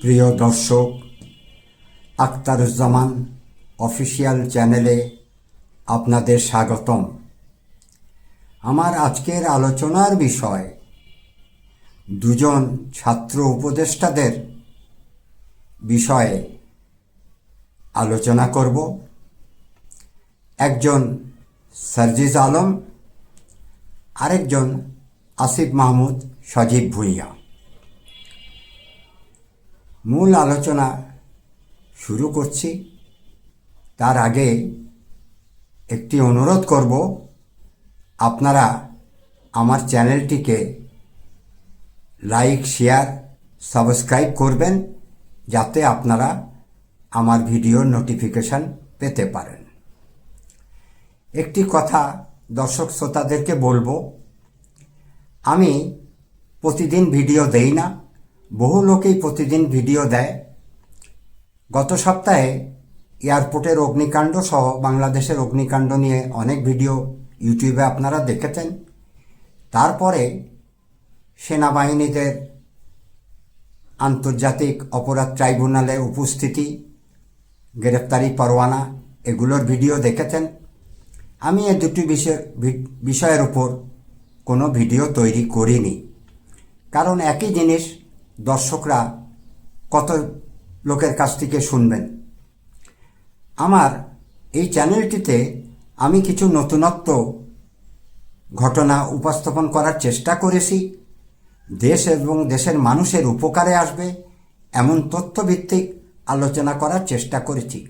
প্রিয় দর্শক আখতারুজ্জামান অফিসিয়াল চ্যানেলে আপনাদের স্বাগতম। আমার আজকের আলোচনার বিষয়, দুজন ছাত্র উপদেষ্টাদের বিষয়ে আলোচনা করব। একজন সার্জিজ আলম, আরেকজন আসিফ মাহমুদ, সজীব ভূঁইয়া। মূল আলোচনা শুরু করছি। তার আগে একটি অনুরোধ করব, আপনারা আমার চ্যানেলটিকে লাইক, শেয়ার, সাবস্ক্রাইব করবেন, যাতে আপনারা আমার ভিডিওর নোটিফিকেশান পেতে পারেন। একটি কথা দর্শক শ্রোতাদেরকে বলব, আমি প্রতিদিন ভিডিও দেই না বহু লোকেই প্রতিদিন ভিডিও দেয়। গত সপ্তাহে এয়ারপোর্টের অগ্নিকাণ্ড সহ বাংলাদেশের অগ্নিকাণ্ড নিয়ে অনেক ভিডিও ইউটিউবে আপনারা দেখেছেন। তারপরে সেনাবাহিনীদের আন্তর্জাতিক অপরাধ ট্রাইব্যুনালে উপস্থিতি গ্রেপ্তারি পরোয়ানা, এগুলোর ভিডিও দেখেছেন। আমি এ দুটি বিষয়, বিষয়ের উপর কোনো ভিডিও তৈরি করিনি। কারণ একই জিনিস দর্শকরা কত লোকের কাছ থেকে শুনবেন। আমার এই চ্যানেলটিতে আমি কিছু নতুনত্ব ঘটনা উপস্থাপন করার চেষ্টা করেছি। দেশ এবং দেশের মানুষের উপকারে আসবে এমন তথ্যভিত্তিক আলোচনা করার চেষ্টা করেছি।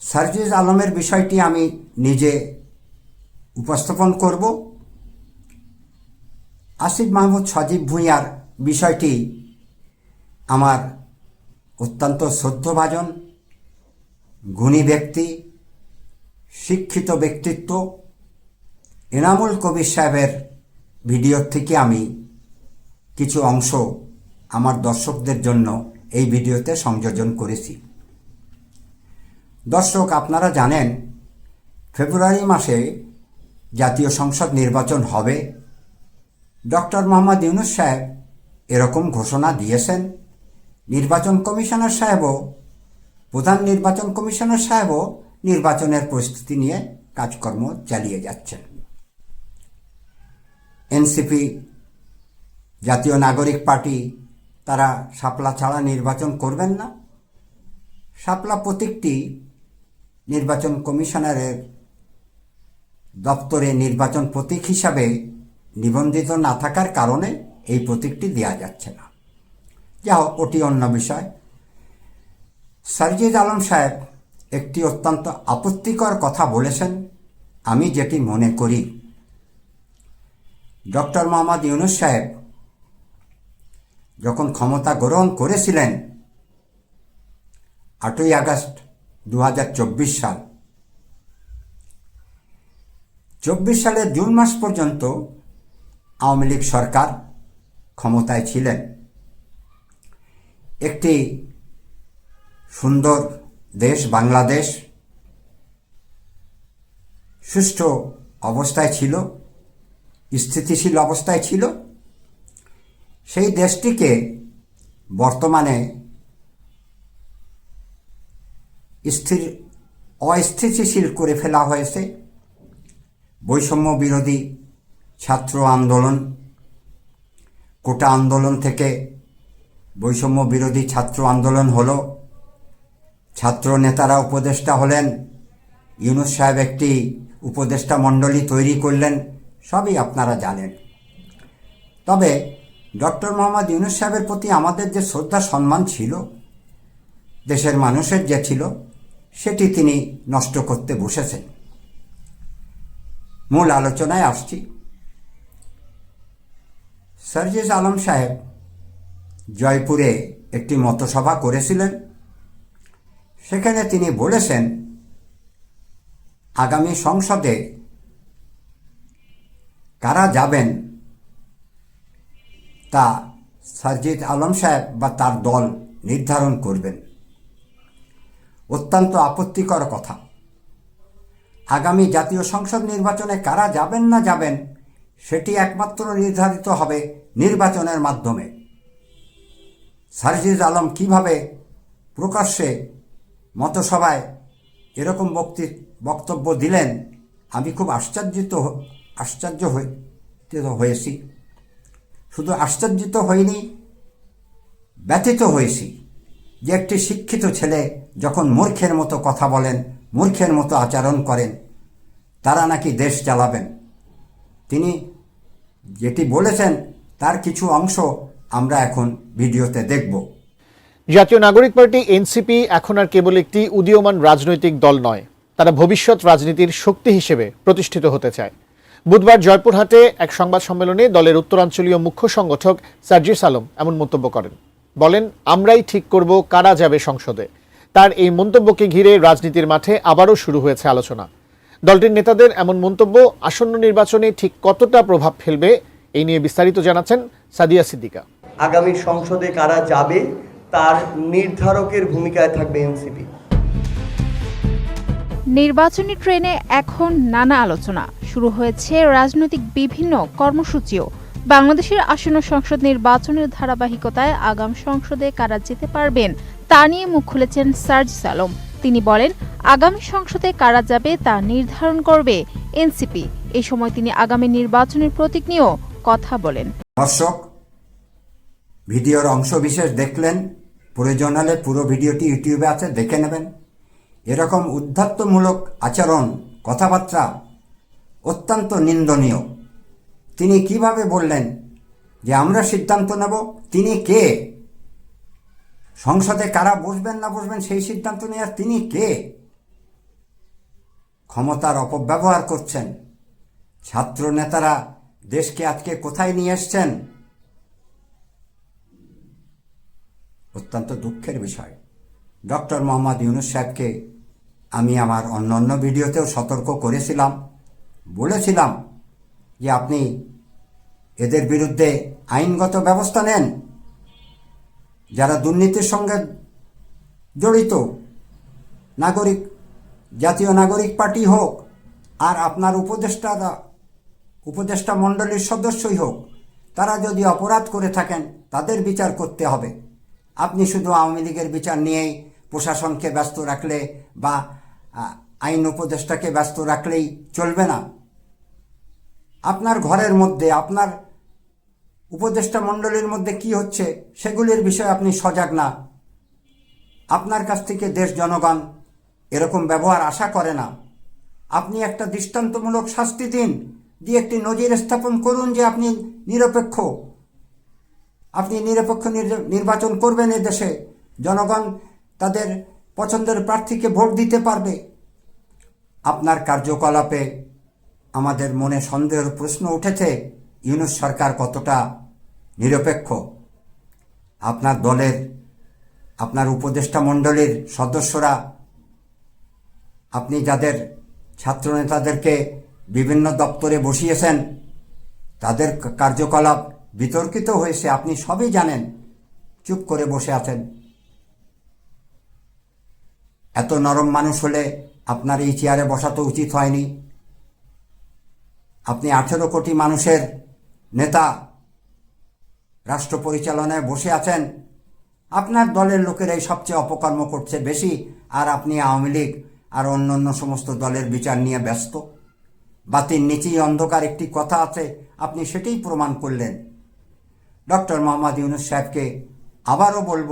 সার্জিজ আলমের বিষয়টি আমি নিজে উপস্থাপন করব। আসিফ মাহমুদ সজীব ভূঁইয়ার বিষয়টি আমার অত্যন্ত শ্রদ্ধভাজন গুণী ব্যক্তি, শিক্ষিত ব্যক্তিত্ব, এনামুল কবির সাহেবের ভিডিওর থেকে আমি কিছু অংশ আমার দর্শকদের জন্য এই ভিডিওতে সংযোজন করেছি। দর্শক, আপনারা জানেন, ফেব্রুয়ারি মাসে জাতীয় সংসদ নির্বাচন হবে। ডক্টর মোহাম্মদ ইউনুস সাহেব এরকম ঘোষণা দিয়েছেন। নির্বাচন কমিশনার সাহেবও, প্রধান নির্বাচন কমিশনার সাহেবও নির্বাচনের পরিস্থিতি নিয়ে কাজকর্ম চালিয়ে যাচ্ছেন। এনসিপি, জাতীয় নাগরিক পার্টি, তারা সাপলা ছাড়া নির্বাচন করবেন না। সাপলা প্রতীকটি নির্বাচন কমিশনারের দপ্তরে নির্বাচন প্রতীক হিসাবে নিবন্ধিত না থাকার কারণে এই প্রতীকটি দেওয়া যাচ্ছে না। যা হোক ওটি অন্য বিষয়। সারজিদ আলম সাহেব একটি অত্যন্ত আপত্তিকর কথা বলেছেন। আমি যেটি মনে করি। ডক্টর মোহাম্মদ ইউনুস সাহেব যখন ক্ষমতা গ্রহণ করেছিলেন, আটই আগস্ট দু হাজার চব্বিশ সাল, চব্বিশ সালের জুন মাস পর্যন্ত আওয়ামী লীগ সরকার ক্ষমতায় ছিলেন। একটি সুন্দর দেশ, বাংলাদেশ, সুষ্ঠু অবস্থায় ছিল, স্থিতিশীল অবস্থায় ছিল। সেই দেশটিকে বর্তমানে স্থির, অস্থিতিশীল করে ফেলা হয়েছে। বৈষম্য বিরোধী ছাত্র আন্দোলন কোটা আন্দোলন থেকে বৈষম্য বিরোধী ছাত্র আন্দোলন হলো। ছাত্র নেতারা উপদেষ্টা হলেন, ইউনুস সাহেব একটি উপদেষ্টা মণ্ডলী তৈরি করলেন, সবই আপনারা জানেন। তবে ডক্টর মোহাম্মদ ইউনুস সাহেবের প্রতি আমাদের যে শ্রদ্ধা, সম্মান ছিল, দেশের মানুষের যে ছিল, সেটি তিনি নষ্ট করতে বসেছেন। মূল আলোচনায় আসছি। সার্জিস আলম সাহেব জয়পুরে একটি মতসভা করেছিলেন। সেখানে তিনি বলেছেন, আগামী সংসদে কারা যাবেন তা সার্জিদ আলম সাহেব বা তার দল নির্ধারণ করবেন। অত্যন্ত আপত্তিকর কথা। আগামী জাতীয় সংসদ নির্বাচনে কারা যাবেন না যাবেন, সেটি একমাত্র নির্ধারিত হবে নির্বাচনের মাধ্যমে। সার্জিজ আলম কীভাবে প্রকাশ্যে মতসভায় এরকম বক্তি, বক্তব্য দিলেন, আমি খুব আশ্চর্যিত আশ্চর্য হয়েছি। শুধু আশ্চর্যিত হইনি, ব্যথিত হয়েছি যে একটি শিক্ষিত ছেলে যখন মূর্খের মতো কথা বলেন, মূর্খের মতো আচরণ করেন, তারা নাকি দেশ চালাবেন। তিনি যেটি বলেছেন তার কিছু অংশ আমরা এখন ভিডিওতে দেখব। জাতীয় নাগরিক পার্টি, এনসিপি এখন আর কেবল একটি উদীয়মান রাজনৈতিক দল নয়, তারা ভবিষ্যৎ রাজনীতির শক্তি হিসেবে প্রতিষ্ঠিত হতে চায়। বুধবার জয়পুরহাটে এক সংবাদ সম্মেলনে দলের উত্তরাঞ্চলীয় মুখ্য সংগঠক সার্জিস আলম এমন মন্তব্য করেন। বলেন, আমরাই ঠিক করব কারা যাবে সংসদে। তার এই মন্তব্যকে ঘিরে রাজনীতির মাঠে আবারও শুরু হয়েছে আলোচনা। দলটির নেতাদের এমন মন্তব্য আসন্ন নির্বাচনে ঠিক কতটা প্রভাব ফেলবে এই নিয়ে বিস্তারিত জানাচ্ছেন সাদিয়া সিদ্দিকা। আগামী সংসদে কারা যাবে তার নির্ধারকের ভূমিকায় থাকবে এনসিপি। নির্বাচনী ট্রেনে এখন নানা আলোচনা। শুরু হয়েছে রাজনৈতিক বিভিন্ন কর্মসূচিও। বাংলাদেশের আসন্ন সংসদ নির্বাচনের ধারাবাহিকতায় আগাম সংসদে কারা যেতে পারবেন তা নিয়ে মুখ খুলেছেন সার্জিস আলম। তিনি বলেন আগামী সংসদে কারা যাবে তা নির্ধারণ করবে এনসিপি। এই সময় তিনি আগামী নির্বাচনের প্রতীক নিয়েও কথা বলেন। দর্শক, ভিডিওর অংশ বিশেষ দেখলেন, প্রয়োজন হলে পুরো ভিডিওটি ইউটিউবে আছে, দেখে নেবেন। এরকম উদ্ধাত্তমূলক আচরণ, কথাবার্তা অত্যন্ত নিন্দনীয়। তিনি কীভাবে বললেন যে আমরা সিদ্ধান্ত নেব? তিনি কে? সংসদে কারা বসবেন না বসবেন সেই সিদ্ধান্ত নেওয়ার তিনি কে? ক্ষমতার অপব্যবহার করছেন। ছাত্র নেতারা দেশকে আজকে কোথায় নিয়ে এসছেন? অত্যন্ত দুঃখের বিষয়। ডক্টর মোহাম্মদ ইউনুস সাহেবকে আমি আমার অন্য অন্য ভিডিওতেও সতর্ক করেছিলাম। বলেছিলাম যে আপনি এদের বিরুদ্ধে আইনগত ব্যবস্থা নেন। যারা দুর্নীতির সঙ্গে জড়িত, নাগরিক, জাতীয় নাগরিক পার্টি হোক, আর আপনার উপদেষ্টারা উপদেষ্টা মণ্ডলীর সদস্যই হোক, তারা যদি অপরাধ করে থাকেন, তাদের বিচার করতে হবে। আপনি শুধু আওয়ামী লীগের বিচার নিয়েই প্রশাসনকে ব্যস্ত রাখলে বা আইন উপদেষ্টাকে ব্যস্ত রাখলেই চলবে না। আপনার ঘরের মধ্যে, আপনার উপদেষ্টা মণ্ডলীর মধ্যে কি হচ্ছে, সেগুলির বিষয়ে আপনি সজাগ না। আপনার কাছ থেকে দেশ জনগণ এরকম ব্যবহার আশা করে না। আপনি একটা দৃষ্টান্তমূলক শাস্তি দিন। দিয়ে একটি নজির স্থাপন করুন যে আপনি নিরপেক্ষ। আপনি নিরপেক্ষ নির- নির্বাচন করবেন এ দেশে। জনগণ তাদের পছন্দের প্রার্থীকে ভোট দিতে পারবে। আপনার কার্যকলাপে আমাদের মনে সন্দেহের প্রশ্ন উঠেছে, ইউনুস সরকার কতটা নিরপেক্ষ? আপনার দলের, আপনার উপদেষ্টা মণ্ডলীর সদস্যরা, আপনি যাদের ছাত্রনেতাদেরকে বিভিন্ন দপ্তরে বসিয়েছেন। তাদের কার্যকলাপ বিতর্কিত হয়েছে, আপনি সবই জানেন। চুপ করে বসে আছেন। এত নরম মানুষ হলে আপনার এই চেয়ারে বসা তো উচিত হয়নি। আপনি আঠেরো কোটি মানুষের নেতা, রাষ্ট্র পরিচালনায় বসে আছেন। আপনার দলের লোকেরাই সবচেয়ে অপকর্ম করছে বেশি, আর আপনি আওয়ামী লীগ আর অন্য অন্য সমস্ত দলের বিচার নিয়ে ব্যস্ত। বাতির নিচেই অন্ধকার একটি কথা আছে, আপনি সেটাই প্রমাণ করলেন। ডক্টর মোহাম্মদ ইউনুস সাহেবকে আবারও বলব,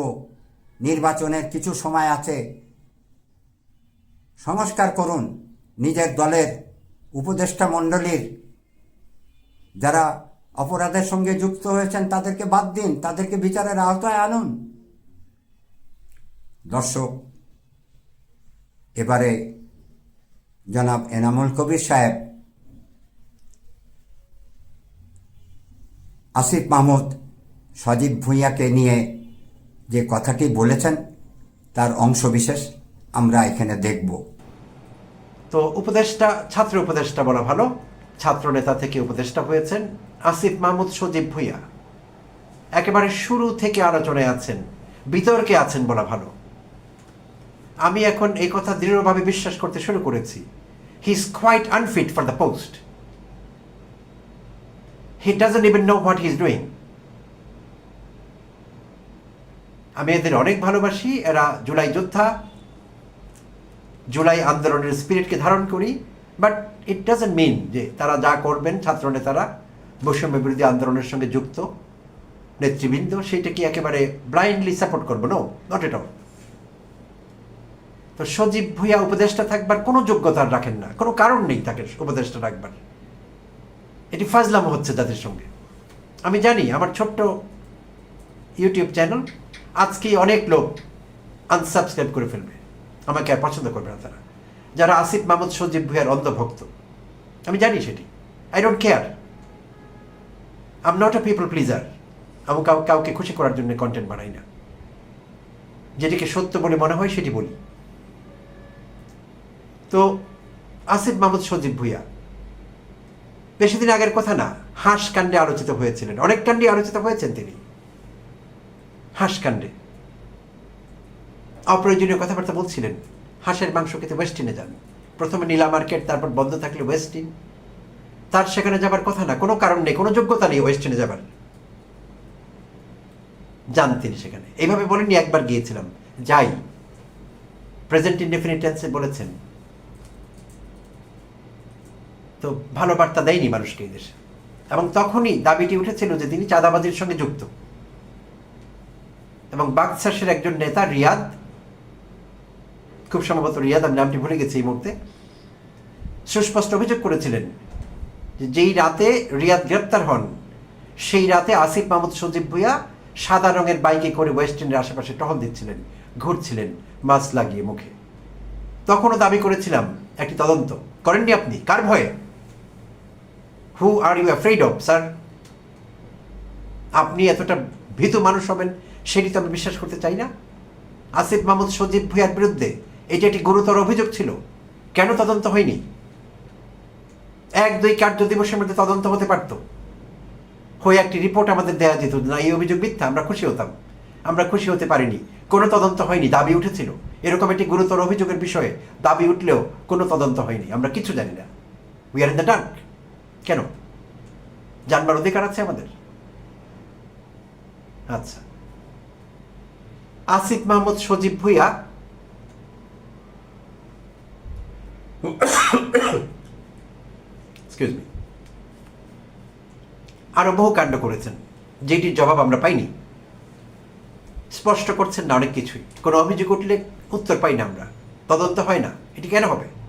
নির্বাচনের কিছু সময় আছে, সংস্কার করুন। নিজের দলের উপদেষ্টা মণ্ডলীর যারা অপরাধের সঙ্গে যুক্ত হয়েছেন, তাদেরকে বাদ দিন, তাদেরকে বিচারের আওতায় আনুন। দর্শক, এবারে জনাব এনামুল কবির সাহেব আসিফ মাহমুদ, সজীব ভূঁইয়াকে নিয়ে যে কথাটি বলেছেন, তার অংশবিশেষ আমরা এখানে দেখব। তো উপদেষ্টা, ছাত্র উপদেষ্টা বলা ভালো। ছাত্র নেতা থেকে উপদেষ্টা হয়েছেন আসিফ মাহমুদ, সজীব ভুইয়া। একেবারে শুরু থেকে আলোচনায় আছেন, বিতর্কে আছেন বলা ভালো। আমি এখন এই কথা দৃঢ়ভাবে বিশ্বাস করতে শুরু করেছি। He is quite unfit for the post doesn't even know what he is doing আমি এদের অনেক ভালোবাসি। এরা জুলাই যোদ্ধা। জুলাই আন্দোলনের স্পিরিটকে ধারণ করি। বাট ইট ডাজেন্ট মিন যে তারা যা করবেন ছাত্র নেতারা বৈষম্য বিরোধী আন্দোলনের সঙ্গে যুক্ত, নেতৃবৃন্দ, সেইটা কি একেবারে ব্লাইন্ডলি সাপোর্ট করব? নো নট এট অল তো সজীব ভুইয়া উপদেষ্টা থাকবার কোনো যোগ্যতা রাখেন না। কোনো কারণ নেই তাকে উপদেষ্টা রাখবার। এটি ফাজলাম হচ্ছে তাদের সঙ্গে। আমি জানি আমার ছোট্ট ইউটিউব চ্যানেল আজকেই অনেক লোক আনসাবস্ক্রাইব করে ফেলবে। আমাকে আর পছন্দ করবে না তারা। যারা আসিফ মাহমুদ সজীব ভুইয়ার অন্ধভক্ত। আমি জানি সেটি। I don't care am not a people pleaser আমি কাউ কাউকে খুশি করার জন্য কন্টেন্ট বানাই না। যেটিকে সত্য বলে মনে হয় সেটি বলি। তো আসিফ মাহমুদ সজীব ভুইয়া বেশি দিন আগের কথা না, হাঁস কাণ্ডে আলোচিত হয়েছিলেন। অনেক কাণ্ডে আলোচিত হয়েছেন তিনি। হাঁস কাণ্ডে। অপ্রয়োজনীয় কথাবার্তা বলছিলেন। হাঁসের মাংস খেতে ওয়েস্টিনে যান। প্রথমে নীলা মার্কেট, তারপর বন্ধ থাকলে ওয়েস্টিন তার সেখানে যাবার কথা না, কোনো কারণ নেই, কোনো যোগ্যতা নেই ওয়েস্টিনে যাবার। যান তিনি সেখানে। এইভাবে বলেননি একবার গিয়েছিলাম। যাই। প্রেজেন্ট ইনডেফিনিট বলেছেন তো ভালো বার্তা দেয়নি মানুষকে এই দেশে এবং তখনই দাবিটি উঠেছিল যে তিনি চাঁদাবাজির সঙ্গে যুক্ত। এবং বাকশাসের একজন নেতা রিয়াদ, খুব সম্ভবত রিয়াদ, আমি নামটি ভুলে গেছি এই মুহূর্তে, সুস্পষ্ট অভিযোগ করেছিলেন যেই রাতে রিয়াদ গ্রেপ্তার হন, সেই রাতে আসিফ মাহমুদ সজীব ভুইয়া সাদা রঙের বাইকে করে ওয়েস্ট ইন্ডিয়ার আশেপাশে টহল দিচ্ছিলেন, ঘুরছিলেন, মাছ লাগিয়ে মুখে। তখনও দাবি করেছিলাম, একটি তদন্ত করেননি আপনি, কার ভয়ে? Who are you afraid of sir আপনি এতটা ভীতু মানুষ হবেন, সেটি তো আমি বিশ্বাস করতে চাই না। আসিফ মাহমুদ সজীব ভুইয়ার বিরুদ্ধে এটি একটি গুরুতর অভিযোগ ছিল। কেন তদন্ত হয়নি? এক দুই কার্য দিবসের মধ্যে তদন্ত হতে পারত। হয়ে একটি রিপোর্ট আমাদের দেওয়া যেত, না, এই অভিযোগ মিথ্যা, আমরা খুশি হতাম। আমরা খুশি হতে পারিনি। কোনো তদন্ত হয়নি, দাবি উঠেছিল। এরকম একটি গুরুতর অভিযোগের বিষয়ে দাবি উঠলেও কোনো তদন্ত হয়নি। আমরা কিছু জানি না। We are in the dark কেন? জানবার অধিকার আছে আমাদের? আচ্ছা। আসিফ মাহমুদ সজীব ভুইয়া। আরও বহু কাণ্ড করেছেন, যেটির জবাব আমরা পাইনি। স্পষ্ট করছেন না অনেক কিছুই। কোনো অভিযোগ উঠলে উত্তর পাই না আমরা। তদন্ত হয় না। এটি কেন হবে?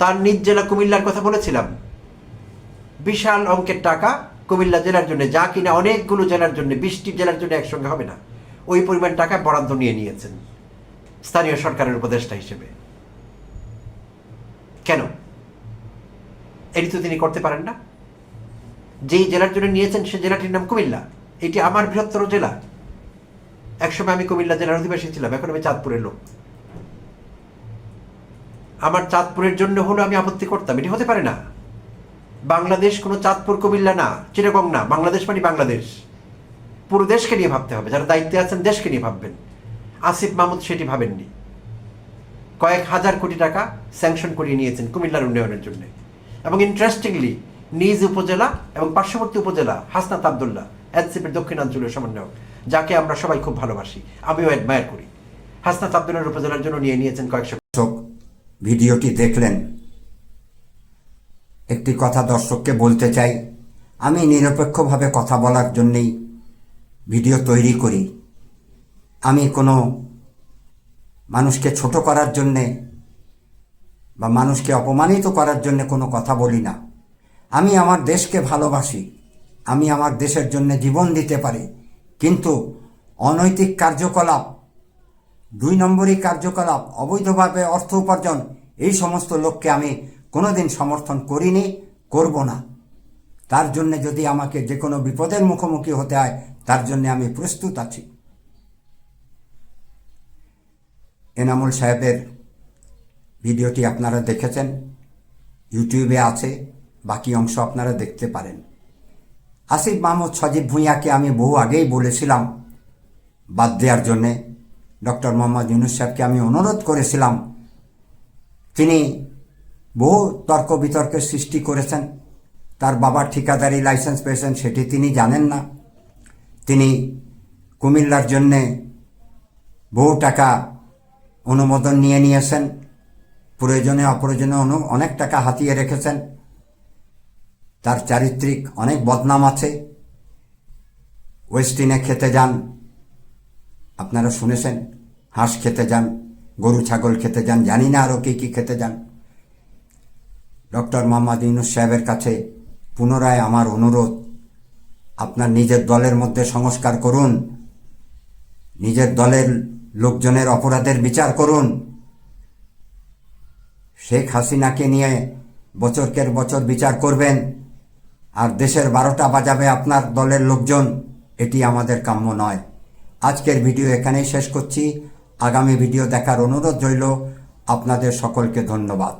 তার নিজ জেলা কুমিল্লার কথা বলেছিলাম। বিশাল অঙ্কের টাকা কুমিল্লা জেলার জন্য, যা কিনা অনেকগুলো জেলার জন্য, বিশটি জেলার জন্য একসঙ্গে হবে না। ওই পরিমাণ টাকা বরাদ্দ নিয়ে নিয়েছেন স্থানীয় সরকারের উপদেষ্টা হিসেবে। কেন? এটি তো তিনি করতে পারেন না। যেই জেলার জন্য নিয়েছেন, সে জেলাটির নাম কুমিল্লা। এটি আমার বৃহত্তর জেলা। একসময় আমি কুমিল্লা জেলার অধিবাসী ছিলাম, এখন আমি চাঁদপুরের লোক। আমার চাঁদপুরের জন্য হলো আমি আপত্তি করতাম এটি হতে পারে না। বাংলাদেশ কোনো চাঁদপুর কুমিল্লা না চিরগং না, বাংলাদেশ মানে বাংলাদেশ। পুরো দেশকে নিয়ে ভাবতে হবে, যারা দায়িত্বে আছেন দেশকে নিয়ে ভাববেন। আসিফ মাহমুদ সেটি ভাবেননি। কয়েক হাজার কোটি টাকা স্যাংশন করিয়ে নিয়েছেন কুমিল্লার উন্নয়নের জন্য। এবং ইন্টারেস্টিংলি, নিজ উপজেলা এবং পার্শ্ববর্তী উপজেলা, হাসনাত আবদুল্লাহ, এনসিপির দক্ষিণাঞ্চলীয় সমন্বয়ক, যাকে আমরা সবাই খুব ভালোবাসি, আমিও অ্যাডমায়ার করি। হাসনাত আবদুল্লার উপজেলার জন্য নিয়ে নিয়েছেন কয়েকশো। ভিডিওটি দেখলেন। একটি কথা দর্শককে বলতে চাই, আমি নিরপেক্ষভাবে কথা বলার জন্যেই ভিডিও তৈরি করি। আমি কোনো মানুষকে ছোট করার জন্যে বা মানুষকে অপমানিত করার জন্য কোনো কথা বলি না। আমি আমার দেশকে ভালোবাসি, আমি আমার দেশের জন্য জীবন দিতে পারি, কিন্তু অনৈতিক কার্যকলাপ দুই নম্বরই কার্যকলাপ, অবৈধভাবে অর্থ উপার্জন, এই সমস্ত লোককে আমি কোনোদিন সমর্থন করিনি, করব না। তার জন্য যদি আমাকে যে কোনো বিপদের মুখোমুখি হতে হয়, তার জন্য আমি প্রস্তুত আছি। এনামুল সাহেবের ভিডিওটি আপনারা দেখেছেন, ইউটিউবে আছে, বাকি অংশ আপনারা দেখতে পারেন। আসিফ মাহমুদ সজীব ভূঁইয়াকে আমি বহু আগেই বলেছিলাম, বাদ দেওয়ার জন্যে ডক্টর মোহাম্মদ ইউনুস সাহেবকে আমি অনুরোধ করেছিলাম। তিনি বহু তর্ক বিতর্কের সৃষ্টি করেছেন। তার বাবার ঠিকাদারি লাইসেন্স পেয়েছেন, সেটি তিনি জানেন না। তিনি কুমিল্লার জন্যে বহু টাকা অনুমোদন নিয়ে নিয়েছেন। প্রয়োজনে অপ্রয়োজনে অনু, অনেক টাকা হাতিয়ে রেখেছেন। তার চারিত্রিক অনেক বদনাম আছে। ওয়েস্টিনে খেতে যান। আপনারা শুনেছেন? হাঁস খেতে যান, গরু, ছাগল খেতে যান, জানি না আরও কী কী খেতে যান। ডক্টর মোহাম্মদ ইউনুস সাহেবের কাছে পুনরায় আমার অনুরোধ, আপনার নিজের দলের মধ্যে সংস্কার করুন, নিজের দলের লোকজনের অপরাধের বিচার করুন। শেখ হাসিনাকে নিয়ে বছরকের বছর বিচার করবেন, আর দেশের বারোটা বাজাবে আপনার দলের লোকজন, এটি আমাদের কাম্য নয়। আজকের ভিডিও এখানেই শেষ করছি। আগামী ভিডিও দেখার অনুরোধ রইল। আপনাদের সকলকে ধন্যবাদ।